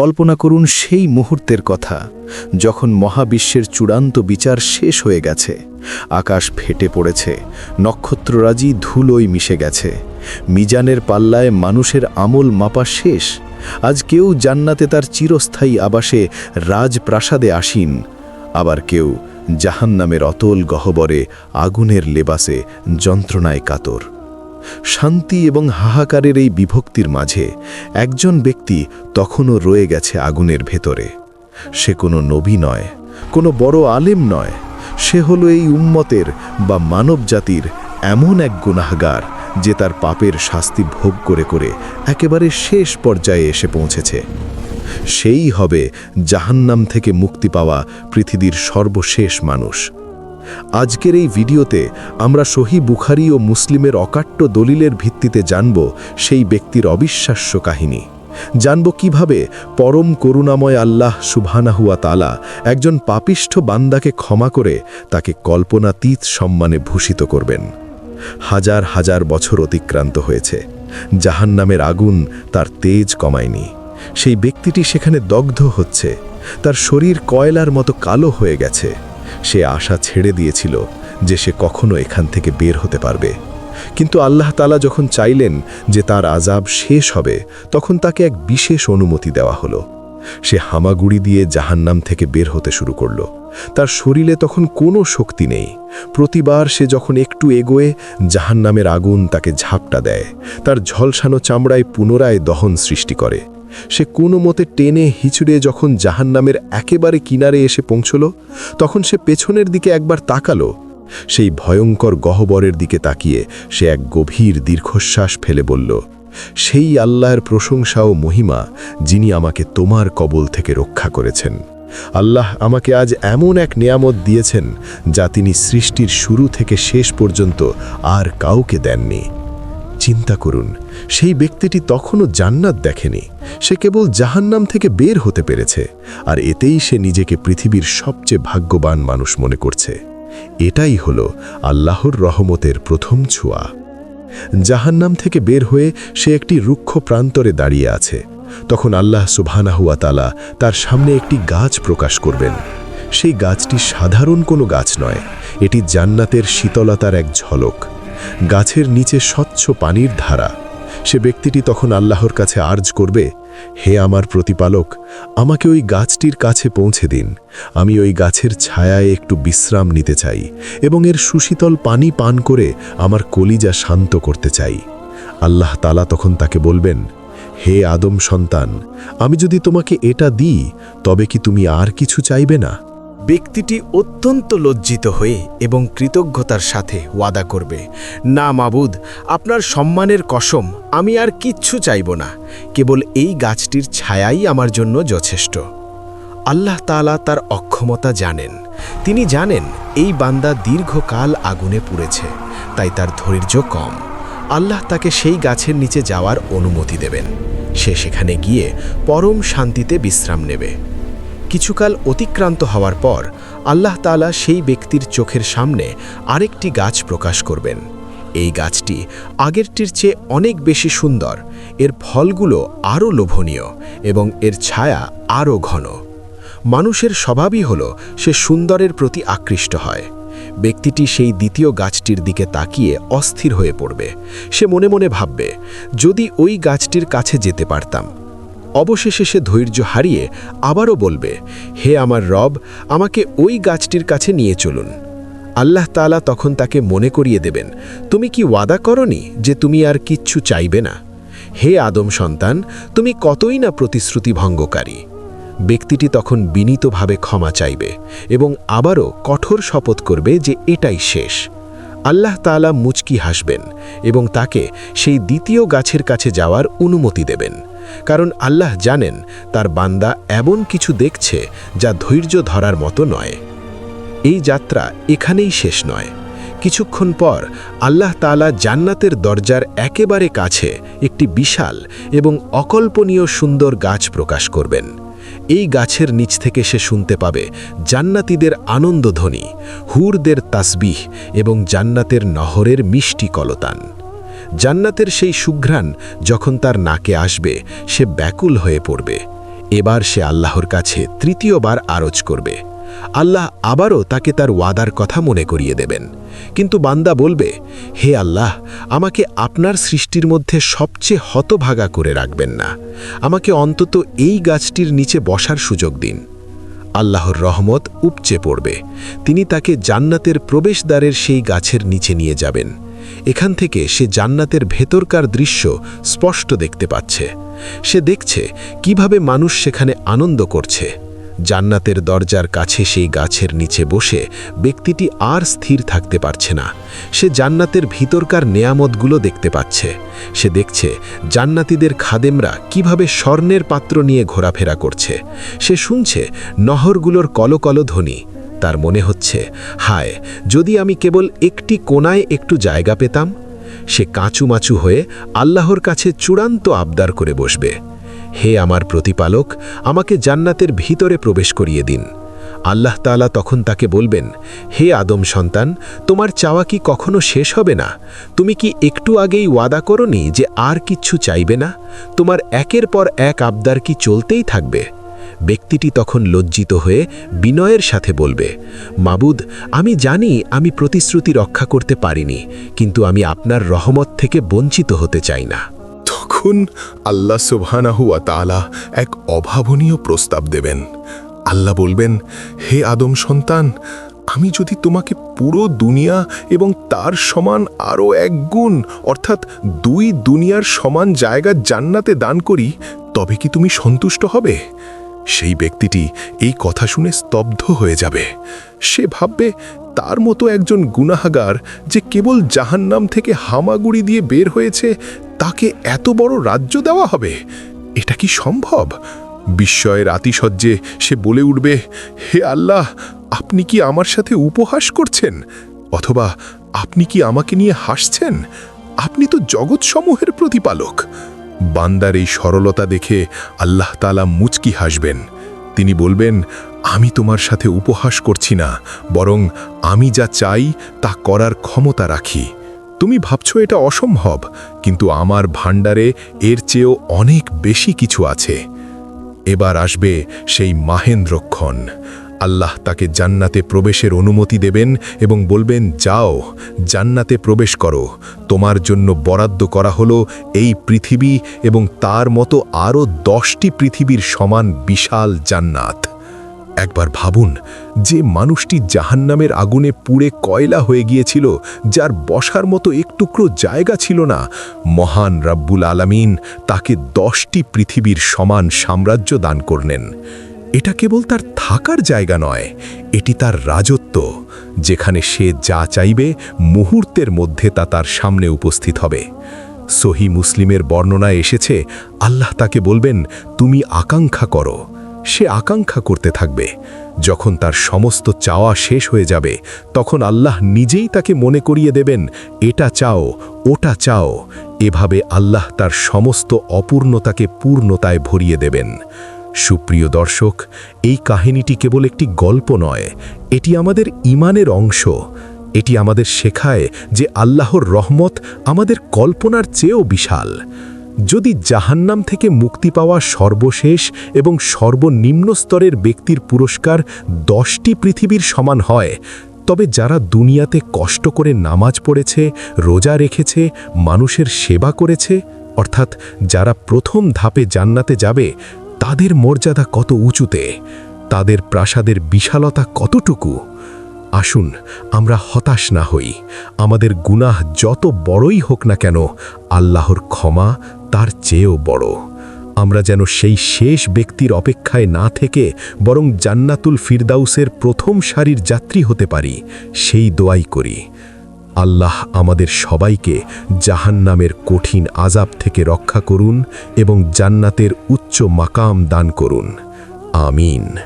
কল্পনা করুন সেই মুহূর্তের কথা, যখন মহাবিশ্বের চূড়ান্ত বিচার শেষ হয়ে গেছে। আকাশ ফেটে পড়েছে, নক্ষত্ররাজি ধুলোয় মিশে গেছে। মিজানের পাল্লায় মানুষের আমল মাপা শেষ। আজ কেউ জান্নাতে তার চিরস্থায়ী আবাসে রাজপ্রাসাদে আসীন। আবার কেউ জাহান্নামের অতল গহবরে আগুনের লেবাসে যন্ত্রণায় কাতর। শান্তি এবং হাহাকারের এই বিভক্তির মাঝে একজন ব্যক্তি তখনও রয়ে গেছে আগুনের ভেতরে। সে কোনো নবী নয়, কোনো বড় আলেম নয়। সে হলো এই উম্মতের বা মানবজাতির এমন এক গুনাহগার যে তার পাপের শাস্তি ভোগ করে করে একেবারে শেষ পর্যায়ে এসে পৌঁছেছে। সেই হবে জাহান্নাম থেকে মুক্তি পাওয়া পৃথিবীর সর্বশেষ মানুষ। আজকের এই ভিডিওতে আমরা সহি বুখারি ও মুসলিমের অকাট্য দলিলের ভিত্তিতে জানব সেই ব্যক্তির অবিশ্বাস্য কাহিনী। জানব কীভাবে পরম করুণাময় আল্লাহ সুবহানাহুয়া তালা একজন পাপিষ্ঠ বান্দাকে ক্ষমা করে তাকে কল্পনাতীত সম্মানে ভূষিত করবেন। হাজার হাজার বছর অতিক্রান্ত হয়েছে। জাহান্নামের আগুন তার তেজ কমায়নি। সেই ব্যক্তিটি সেখানে দগ্ধ হচ্ছে। তার শরীর কয়লার মতো কালো হয়ে গেছে। সে আশা ছেড়ে দিয়েছিল যে সে কখনো এখান থেকে বের হতে পারবে। কিন্তু আল্লাহ তালা যখন চাইলেন যে তার আজাব শেষ হবে, তখন তাকে এক বিশেষ অনুমতি দেওয়া হলো। সে হামাগুড়ি দিয়ে জাহান্নাম থেকে বের হতে শুরু করল। তার শরীরে তখন কোনো শক্তি নেই। প্রতিবার সে যখন একটু এগোয়ে, জাহান্নামের আগুন তাকে ঝাপটা দেয়। তার ঝলসানো চামড়ায় পুনরায় দহন সৃষ্টি করে। সে কোনো মতে টেনে হিচড়ে যখন জাহান্নামের একেবারে কিনারে এসে পৌঁছল, তখন সে পেছনের দিকে একবার তাকালো। সেই ভয়ঙ্কর গহ্বরের দিকে তাকিয়ে সে এক গভীর দীর্ঘশ্বাস ফেলে বলল, সেই আল্লাহর প্রশংসা ও মহিমা যিনি আমাকে তোমার কবল থেকে রক্ষা করেছেন। আল্লাহ আমাকে আজ এমন এক নিয়ামত দিয়েছেন যা তিনি সৃষ্টির শুরু থেকে শেষ পর্যন্ত আর কাউকে দেননি। চিন্তা করুন, সেই ব্যক্তিটি তখনও জান্নাত দেখেনি। সে কেবল জাহান্নাম থেকে বের হতে পেরেছে, আর এতেই সে নিজেকে পৃথিবীর সবচেয়ে ভাগ্যবান মানুষ মনে করছে। এটাই হলো আল্লাহর রহমতের প্রথম ছোঁয়া। জাহান্নাম থেকে বের হয়ে সে একটি রুক্ষ প্রান্তরে দাঁড়িয়ে আছে। তখন আল্লাহ সুবহানাহুয়া তালা তার সামনে একটি গাছ প্রকাশ করবেন। সেই গাছটি সাধারণ কোনো গাছ নয়, এটি জান্নাতের শীতলতার এক ঝলক। গাছের নিচে স্বচ্ছ পানির ধারা। সে ব্যক্তিটি তখন আল্লাহর কাছে আর্জ করবে, হে আমার প্রতিপালক, আমাকে ওই গাছটির কাছে পৌঁছে দিন। আমি ওই গাছের ছায়ায় একটু বিশ্রাম নিতে চাই এবং এর সুশীতল পানি পান করে আমার কলিজা শান্ত করতে চাই। আল্লাহ তালা তখন তাকে বলবেন, হে আদম সন্তান, আমি যদি তোমাকে এটা দিই, তবে কি তুমি আর কিছু চাইবে না? ব্যক্তিটি অত্যন্ত লজ্জিত হয়ে এবং কৃতজ্ঞতার সাথে ওয়াদা করবে, না মাবুদ, আপনার সম্মানের কসম, আমি আর কিচ্ছু চাইব না। কেবল এই গাছটির ছায়াই আমার জন্য যথেষ্ট। আল্লাহ তাআলা তার অক্ষমতা জানেন। তিনি জানেন এই বান্দা দীর্ঘকাল আগুনে পুড়েছে, তাই তার ধৈর্য কম। আল্লাহ তাকে সেই গাছের নিচে যাওয়ার অনুমতি দেবেন। সে সেখানে গিয়ে পরম শান্তিতে বিশ্রাম নেবে। কিছুকাল অতিক্রান্ত হওয়ার পর আল্লাহ তাআলা সেই ব্যক্তির চোখের সামনে আরেকটি গাছ প্রকাশ করবেন। এই গাছটি আগেরটির চেয়ে অনেক বেশি সুন্দর। এর ফলগুলো আরও লোভনীয় এবং এর ছায়া আরও ঘন। মানুষের স্বভাবই হল সে সুন্দরের প্রতি আকৃষ্ট হয়। ব্যক্তিটি সেই দ্বিতীয় গাছটির দিকে তাকিয়ে অস্থির হয়ে পড়বে। সে মনে মনে ভাববে, যদি ওই গাছটির কাছে যেতে পারতাম অবশেষে সে ধৈর্য হারিয়ে আবারও বলবে, হে আমার রব, আমাকে ওই গাছটির কাছে নিয়ে চলুন। আল্লাহ তাআলা তখন তাকে মনে করিয়ে দেবেন, তুমি কি ওয়াদা করনি যে তুমি আর কিচ্ছু চাইবে না? হে আদম সন্তান, তুমি কতই না প্রতিশ্রুতি ভঙ্গকারী। ব্যক্তিটি তখন বিনীতভাবে ক্ষমা চাইবে এবং আবারও কঠোর শপথ করবে যে এটাই শেষ। আল্লাহ তাআলা মুচকি হাসবেন এবং তাকে সেই দ্বিতীয় গাছের কাছে যাওয়ার অনুমতি দেবেন। কারণ আল্লাহ জানেন, তার বান্দা এমন কিছু দেখছে যা ধৈর্য ধরার মতো নয়। এই যাত্রা এখানেই শেষ নয়। কিছুক্ষণ পর আল্লাহ তাআলা জান্নাতের দরজার একেবারে কাছে একটি বিশাল এবং অকল্পনীয় সুন্দর গাছ প্রকাশ করবেন। এই গাছের নিচ থেকে সে শুনতে পাবে জান্নাতীদের আনন্দধ্বনি, হুরদের তাসবিহ এবং জান্নাতের নহরের মিষ্টি কলতান। জান্নাতের সেই সুঘ্রাণ যখন তার নাকে আসবে, সে ব্যাকুল হয়ে পড়বে। এবার সে আল্লাহর কাছে তৃতীয়বার আরজ করবে। আল্লাহ আবারও তাকে তার ওয়াদার কথা মনে করিয়ে দেবেন। কিন্তু বান্দা বলবে, হে আল্লাহ, আমাকে আপনার সৃষ্টির মধ্যে সবচেয়ে হতভাগা করে রাখবেন না। আমাকে অন্তত এই গাছটির নিচে বসার সুযোগ দিন। আল্লাহর রহমত উপচে পড়বে। তিনি তাকে জান্নাতের প্রবেশদ্বারের সেই গাছের নিচে নিয়ে যাবেন। এখান থেকে সে জান্নাতের ভেতরকার দৃশ্য স্পষ্ট দেখতে পাচ্ছে। সে দেখছে কীভাবে মানুষ সেখানে আনন্দ করছে। জান্নাতের দরজার কাছে সেই গাছের নিচে বসে ব্যক্তিটি আর স্থির থাকতে পারছে না। সে জান্নাতের ভিতরকার নেয়ামতগুলো দেখতে পাচ্ছে। সে দেখছে জান্নাতীদের খাদেমরা কীভাবে স্বর্ণের পাত্র নিয়ে ঘোরাফেরা করছে। সে শুনছে নহরগুলোর কলকল ধ্বনি তার মনে হচ্ছে, হায়, যদি আমি কেবল একটি কোনায় একটু জায়গা পেতাম, সে কাঁচুমাচু হয়ে আল্লাহর কাছে চূড়ান্ত আবদার করে বসবে। হে আমার প্রতিপালক, আমাকে জান্নাতের ভিতরে প্রবেশ করিয়ে দিন। আল্লাহ তাআলা তখন তাকে বলবেন, হে আদম সন্তান, তোমার চাওয়া কি কখনো শেষ হবে না? তুমি কি একটু আগেই ওয়াদা করনি যে আর কিচ্ছু চাইবে না? তোমার একের পর এক আবদার কি চলতেই থাকবে? ব্যক্তিটি তখন লজ্জিত হয়ে বিনয়ের সাথে বলবে, মাবুদ, আমি জানি আমি প্রতিশ্রুতি রক্ষা করতে পারিনি, কিন্তু আমি আপনার রহমত থেকে বঞ্চিত হতে চাই না। তখন আল্লাহ সুবহানাহু ওয়া তাআলা এক অভাবনীয় প্রস্তাব দেবেন। আল্লাহ বলবেন, হে আদম সন্তান, আমি যদি তোমাকে পুরো দুনিয়া এবং তার সমান আরও এক গুণ, অর্থাৎ দুই দুনিয়ার সমান জায়গা জান্নাতে দান করি, তবে কি তুমি সন্তুষ্ট হবে? সেই ব্যক্তিটি এই কথা শুনে স্তব্ধ হয়ে যাবে। সে ভাববে, তার মতো একজন গুনাহাগার যে কেবল জাহান্নাম থেকে হামাগুড়ি দিয়ে বের হয়েছে, তাকে এত বড় রাজ্য দেওয়া হবে? এটা কি সম্ভব? বিস্ময়ের আতিশয্যে সে বলে উঠবে, হে আল্লাহ, আপনি কি আমার সাথে উপহাস করছেন? অথবা আপনি কি আমাকে নিয়ে হাসছেন? আপনি তো জগৎসমূহের প্রতিপালক। বান্দার এই সরলতা দেখে আল্লাহ তালা মুচকি হাসবেন। তিনি বলবেন, আমি তোমার সাথে উপহাস করছি না, বরং আমি যা চাই তা করার ক্ষমতা রাখি। তুমি ভাবছ এটা অসম্ভব, কিন্তু আমার ভাণ্ডারে এর চেয়েও অনেক বেশি কিছু আছে। এবার আসবে সেই মাহেন্দ্রক্ষণ। আল্লাহ তাকে জান্নাতে প্রবেশের অনুমতি দেবেন এবং বলবেন, যাও, জান্নাতে প্রবেশ করো। তোমার জন্য বরাদ্দ করা হলো এই পৃথিবী এবং তার মতো আরও দশটি পৃথিবীর সমান বিশাল জান্নাত। একবার ভাবুন, যে মানুষটি জাহান্নামের আগুনে পুড়ে কয়লা হয়ে গিয়েছিল, যার বসার মতো একটুকরো জায়গা ছিল না, মহান রাব্বুল আলামিন তাকে দশটি পৃথিবীর সমান সাম্রাজ্য দান করলেন। এটা কেবল তার থাকার জায়গা নয়, এটি তার রাজত্ব, যেখানে সে যা চাইবে মুহূর্তের মধ্যে তা তার সামনে উপস্থিত হবে। সহি মুসলিমের বর্ণনায় এসেছে, আল্লাহ তাকে বলবেন, তুমি আকাঙ্ক্ষা করো। সে আকাঙ্ক্ষা করতে থাকবে। যখন তার সমস্ত চাওয়া শেষ হয়ে যাবে, তখন আল্লাহ নিজেই তাকে মনে করিয়ে দেবেন, এটা চাও, ওটা চাও। এভাবে আল্লাহ তার সমস্ত অপূর্ণতাকে পূর্ণতায় ভরিয়ে দেবেন। সুপ্রিয় দর্শক, এই কাহিনীটি কেবল একটি গল্প নয়, এটি আমাদের ইমানের অংশ। এটি আমাদের শেখায় যে আল্লাহর রহমত আমাদের কল্পনার চেয়েও বিশাল। যদি জাহান্নাম থেকে মুক্তি পাওয়া সর্বশেষ এবং সর্বনিম্ন স্তরের ব্যক্তির পুরস্কার দশটি পৃথিবীর সমান হয়, তবে যারা দুনিয়াতে কষ্ট করে নামাজ পড়েছে, রোজা রেখেছে, মানুষের সেবা করেছে, অর্থাৎ যারা প্রথম ধাপে জান্নাতে যাবে তাদের মর্যাদা কত উঁচুতে, তাদের প্রাসাদের বিশালতা কতটুকু? আসুন, আমরা হতাশ না হই। আমাদের গুনাহ যত বড়ই হোক না কেন, আল্লাহর ক্ষমা তার চেয়েও বড়। আমরা যেন সেই শেষ ব্যক্তির অপেক্ষায় না থেকে বরং জান্নাতুল ফিরদাউসের প্রথম সারির যাত্রী হতে পারি, সেই দোয়াই করি। আল্লাহ আমাদের সবাইকে জাহান নামের কঠিন আজাব থেকে রক্ষা করুন এবং জান্নাতের উচ্চ মাকাম দান করুন। আমিন।